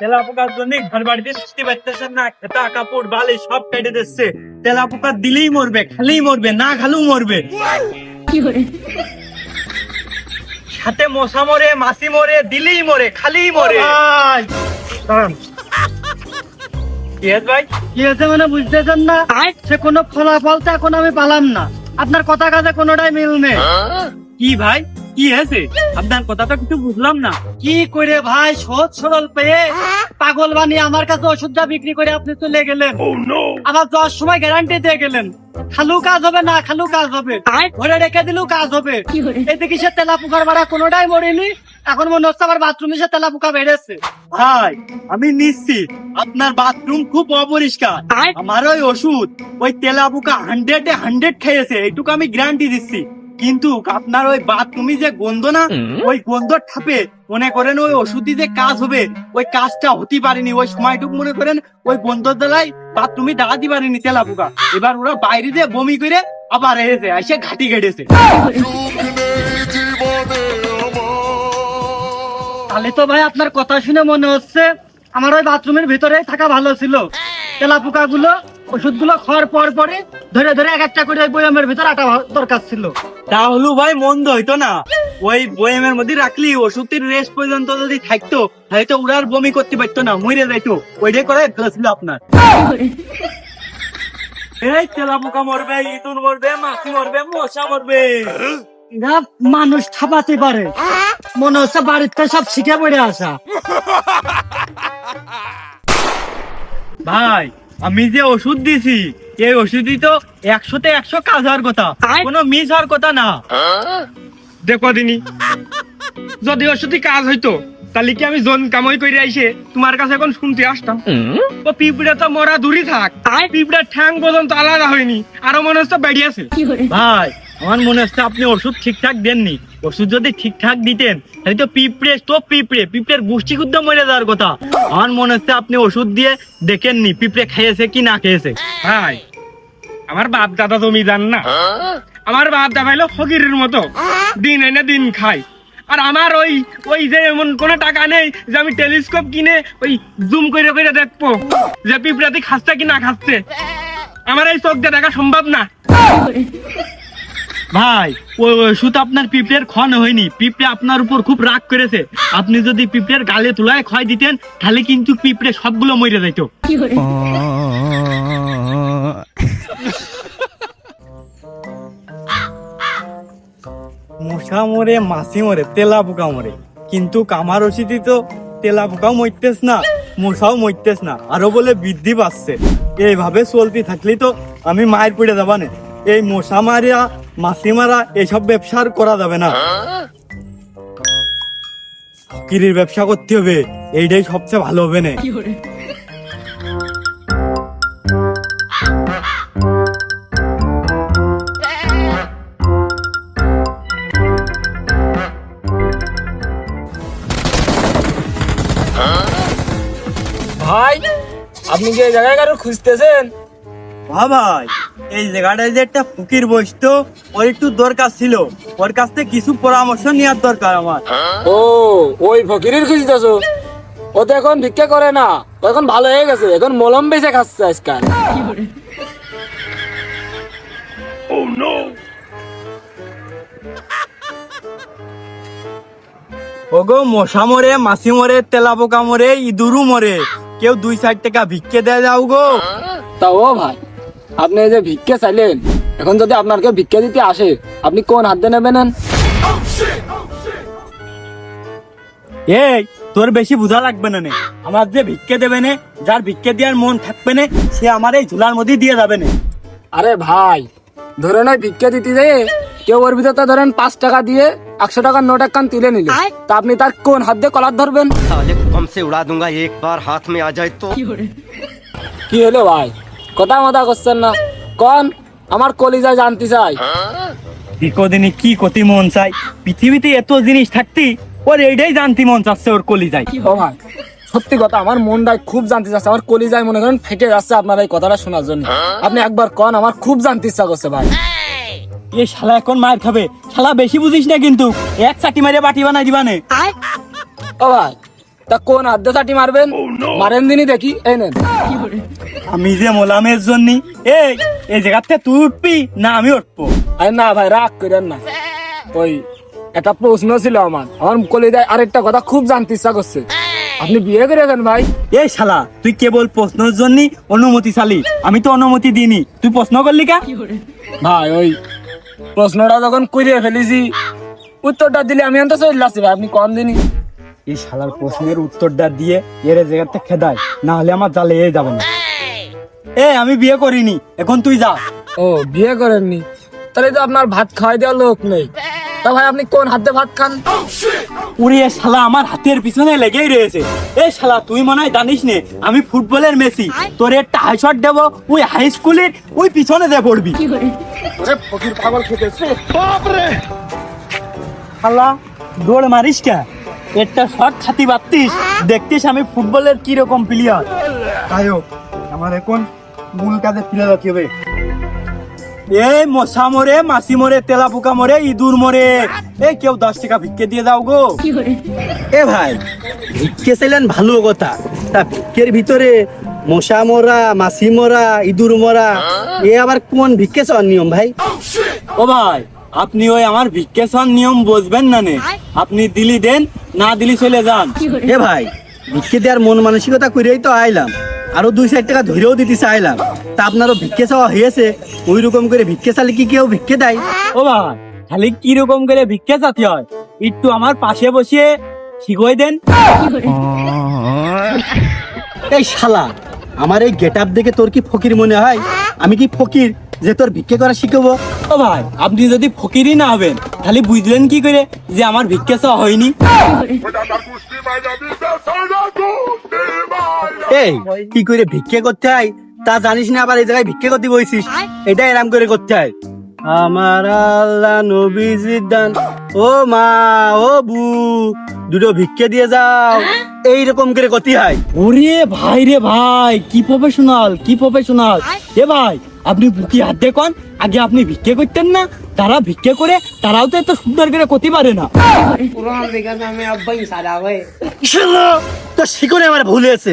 তেলা পোকার জন্য ঘর বাড়িতে পারতেছেন না খেতা কাপড় বালি সব কেটে দিচ্ছে। তেলা পোকা দিলেই মরবে খালেই মরবে না খালেও মরবে। সাথে মশা মরে মাছি মরে দিলেই মরে খালেই মরে। ভাই? কি হয়েছে মানে বুঝতেছেন না? সে কোনো ফলাফল তো এখন আমি পালাম না। আপনার কথা কাজে কোনোটাই মিল নেই কি ভাই? কি হয়েছে? আপনার কথাটা কিছু বুঝলাম না। কি করে ভাই সহজ সরল পেয়ে পাগল বানিয়ে আমার কাছে ওষুধটা বিক্রি করে আপনি চলে গেলেন? আবার দশ সময় গ্যারান্টি দিয়ে গেলেন। খালু কাজ হবে না খালু কাজ হবে। ঘরে রেখে দিলেও কাজ হবে। এদিকে সে তেলা পোকার মারা কোনোটাই মরেনি। এখন মনে হচ্ছে আবার বাথরুমে সে তেলা পোকা বেড়েছে। ভাই আমি নিশ্চিত আপনার বাথরুম খুব অপরিষ্কার। আমার ওই ওষুধ ওই তেলা পোকা হান্ড্রেড হান্ড্রেড খেয়েছে এইটুকু আমি গ্যারান্টি দিচ্ছি। কিন্তু আপনার ওই বাথরুমে যে গন্ধ না ওই গন্ধ ঠাপে। মনে করেন ওই ওষুধই যে কাজ হবে ওই কাজটা হতে পারেনি। ওই সময়টুকু মনে করেন ওই গন্ধ দ্বারাই বাথরুমে দাঁড়াতে পারেনি তেলা পোকা। এবার ওরা বাইরে দিয়ে বমি করে আবার এসে এসে ঘাটি কেটেছে। তাহলে তো ভাই আপনার কথা শুনে মনে হচ্ছে আমার ওই বাথরুমের ভিতরে থাকা ভালো ছিল। তেলা পোকা গুলো ওষুধগুলো খাওয়ার পর পরে ধরে ধরে এক একটা করে বয়ামের ভিতরে আটা দরকার ছিল। তাহলে ভাই মন্দ হইতো না। ওই বয়ামের মধ্যে রাখলি ওষুধের রেস্ট পর্যন্ত যদি থাকতো তাহলে তো উড়ার বমি করতে পারতো না মরে যাইতো। ওইটাই করে ফেলেছিল আপনার। এই তেলা পোকা মরবে ইঁদুর মরবে মাছি মরবে মশা মরবে। এরা মানুষ ছাপাতে পারে। মনে হচ্ছে বাড়িতে সব শিখে পড়ে আসা। ভাই আমি যে ওষুধ দিছি এই ওষুধই তো একশোতে একশো কাজ হওয়ার কথা। কোনো মিস হওয়ার কথা না। দেখো দিনি যদি ওষুধই কাজ হইতো তাহলে কি আমি জন কামাই করে আইসে তোমার কাছে এখন শুনতে আসতাম? ও পিঁপড়ে তো মরা দূরই থাক। পিঁপড়ার ঠ্যাং পর্যন্ত আলাদা হয়নি আরও মনে হচ্ছে বেরিয়েছে ভাই আমার মনে হচ্ছে আপনি ওষুধ ঠিকঠাক দেননি। ওষুধ যদি ঠিকঠাক দিতেন, তাহলে তো পিঁপড়ে তো পিঁপড়ে, পিঁপড়ের গোষ্ঠী ক্ষুদ্র মরে যাওয়ার কথা। আমার মনে হচ্ছে আপনি ওষুধ দিয়ে দেখেননি পিঁপড়ে খেয়েছে কি না খেয়েছে। ভাই, আমার বাপ দাদা তুমি জান না? আমার বাপ দাদা হলো ফকিরের মতো। দিন এনে দিন খায়। আর আমার ওই ওই যে এমন কোনো টাকা নেই যে আমি টেলিস্কোপ কিনে ওই জুম করে করে দেখব যে পিঁপড়াতে খাচ্ছে কি না খাচ্ছে আমার এই চোখ দিয়ে দেখা সম্ভব না। ভাই ওই ওষুধ আপনার পিঁপড়ের খন হয়নি। পিঁপড়ে আপনার উপর খুব রাগ করেছে। আপনি যদি পিঁপড়ের গালে তুলায় ক্ষয় দিতেন তাহলে কিন্তু পিঁপড়ে সবগুলো মরে যাইত মশা মরে মাছি মরে তেলা পোকা মরে। কিন্তু কামার ওষুধই তো তেলা পোকাও মরতেস না মশাও মরতেস না। আরও বলে বৃদ্ধি পাচ্ছে। এইভাবে চলতে থাকলেই তো আমি মায়ের পড়ে যাবানে। এই মশা মারিয়া মাছি এসব এইসব ব্যবসা আর করা যাবে না। ফকিরের ব্যবসা করতে হবে এইটাই সবচেয়ে ভালো হবে না। ভাই আপনি কি এই জায়গায় কারও খুঁজতেছেন ভাই এই জায়গাটায় যে একটা ফকির বসতো ওর একটু দরকার ছিল। ওর কাছ থেকে কিছু পরামর্শ নেওয়ার দরকার আমার। ও ওই ফকিরের খুঁজতেছো ও তো এখন ভিক্ষা করে না। ও এখন ভালো হয়ে গেছে। এখন মলম বেচে খাচ্ছে আজকাল। ওগো মশা মরে মাছি মরে তেলা পোকা মরে ইঁদুরু মরে। কেউ দুই চার টাকা ভিক্ষে দেয় যাও গো। তা ও ভাই আপনি যে ভিক্ষা চাইলেন এখন যদি আপনাকে ভিক্ষা দিতে আসে আপনি কোন হাত দিয়ে নেবেন? এই তোর বেশি বোঝা লাগবে না আমার যে ভিক্ষে দেবে নে যার ভিক্ষে দেওয়ার মন থাকবে না সে আমার এই ঝুলার মধ্যে দিয়ে যাবে না। আরে ভাই ধরে নয় ভিক্ষে দিতে যেয়ে কেউ ওর ভিতরে ধরেন পাঁচ টাকা দিয়ে একশো টাকার নোট একখান তুলে নিলে। তা আপনি তার কোন হাত দিয়ে কলার ধরবেন? কমসে উড়া দুঙ্গা একবার হাত মে আ যায় তো। কি হলো ভাই? কথা মতা করছেন না। কন আমার কলিজায় জানতে চাই। দিনে কি কতি মন চাই? পৃথিবীতে এত জিনিস থাকতি ওর এইটাই জানতি মন চাচ্ছে ওর কলি যায় ও ভাই সত্যি কথা আমার মনটাই খুব জানতে চাচ্ছে। আমার কলিজায় মনে করেন ফেটে যাচ্ছে আপনার এই কথাটা শোনার জন্য। আপনি একবার কন আমার খুব জানতে ইচ্ছা করছে ভাই। এ শালা এখন মার খাবে। শালা বেশি বুঝিস না কিন্তু এক চাটি মারে বাটি বানাই দিবানে। ও ভাই তা কোন হাত দিয়ে চাটি মারবেন মারেন দিনই দেখি এই নেন। আমি যে মোলামের জন্য এই এই জায়গাতে তুই উঠবি না আমি উঠবো। আরে না ভাই রাগ করেন না। ওই একটা প্রশ্ন ছিল আমার। আমার আরেকটা কথা খুব জানতে ইচ্ছা করছে। আপনি বিয়ে করে করেছেন ভাই। এই শালা তুই কেবল প্রশ্নের জন্য অনুমতি চালি। আমি তো অনুমতি দিইনি। তুই প্রশ্ন করলি কা? ভাই ওই প্রশ্নটা যখন করিয়ে ফেলেছি উত্তরটা দিলে আমি তো চলে আসছি ভাই। আপনি কম দিনই? এই শালার প্রশ্নের উত্তরটা দিয়ে এর জায়গাতে খেদায়। না হলে আমার জালে এ যাবে না। এ আমি বিয়ে করিনি। এখন তুই যা। ও বিয়ে করেননি? তাহলে তো আপনার ভাত খাওয়াই দেওয়ার লোক নেই। তা ভাই আপনি কোন হাতে ভাত খান? উড়ে শালা আমার হাতের পিছনে লেগেই রয়েছে। এই শালা তুই মনে হয় জানিস নে আমি ফুটবলের মেসি। তোর একটা হাই শট দেবো ওই হাই স্কুলের ওই পিছনে দিয়ে পড়বি। ফকির পাগল খেতেছে শালা দৌড় মারিস কে? একটা শট খাতি পারতিস দেখতিস আমি ফুটবলের কি রকম প্লেয়ার তাই হোক, আমার এখন মূল কাজে ফিরে যেতে হবে। এই মশা মরে মাছি মরে তেলা পোকা মরে ইঁদুর মরে। এ কেউ দশ টাকা ভিক্ষে দিয়ে দাও গো। এ ভাই ভিক্ষে চাইলেন ভালো কথা। তা ভিক্ষের ভিতরে মশা মরা মাছি মরা ইঁদুর মরা এ আবার কোন ভিক্ষে চাওয়ার নিয়ম ভাই? ও ভাই আপনি ওই আমার ভিক্ষেশন নিয়ম বুঝবেন না নে। আপনি দিলি দেন না দিলি চলে যান। এ ভাই ভিক্ষে দেওয়ার মন মানসিকতা করেই তো আইলাম। আরও দুই চার টাকা ধরেও দিতে চাইলাম। তা আপনারও ভিক্ষে চাওয়া হয়েছে ওই রকম করে ভিক্ষে চালে কি কেউ ভিক্ষে দেয়? ও ভাই খালি কি রকম করে ভিক্ষে চাতে হয়? একটু আমার পাশে বসিয়ে শিখই দেন। এই শালা আমার এই গেট আপ দেখে তোর কি ফকির মনে হয়? আমি কি ফকির যে তোর ভিক্ষে করা শিখব? ও ভাই আপনি যদি ফকিরই না হবেন খালি বুঝলেন কি করে যে আমার ভিক্ষে চাওয়া হয়নি? এই কি করে ভিক্ষে করতে হয়? তা জানিস না আবার এই জায়গায় ভিক্ষে করতে বইছিস? এটা এরাম করে করতে হয়। আমার আল্লাহ নবীজির দান ও মা ও বু দুটো ভিক্ষে দিয়ে যাও। এই রকম করে করতে হয়। ওরে ভাই রে ভাই কি প্রফেশনাল কি প্রফেশনাল এ ভাই আপনি বুকি হাত দেখুন আগে আপনি ভিক্ষে করতেন না তারা ভিক্ষে করে তারাও তো এত সুন্দর করে করতে পারে না। তোর শিকড়ে আমার ভুল হয়েছে।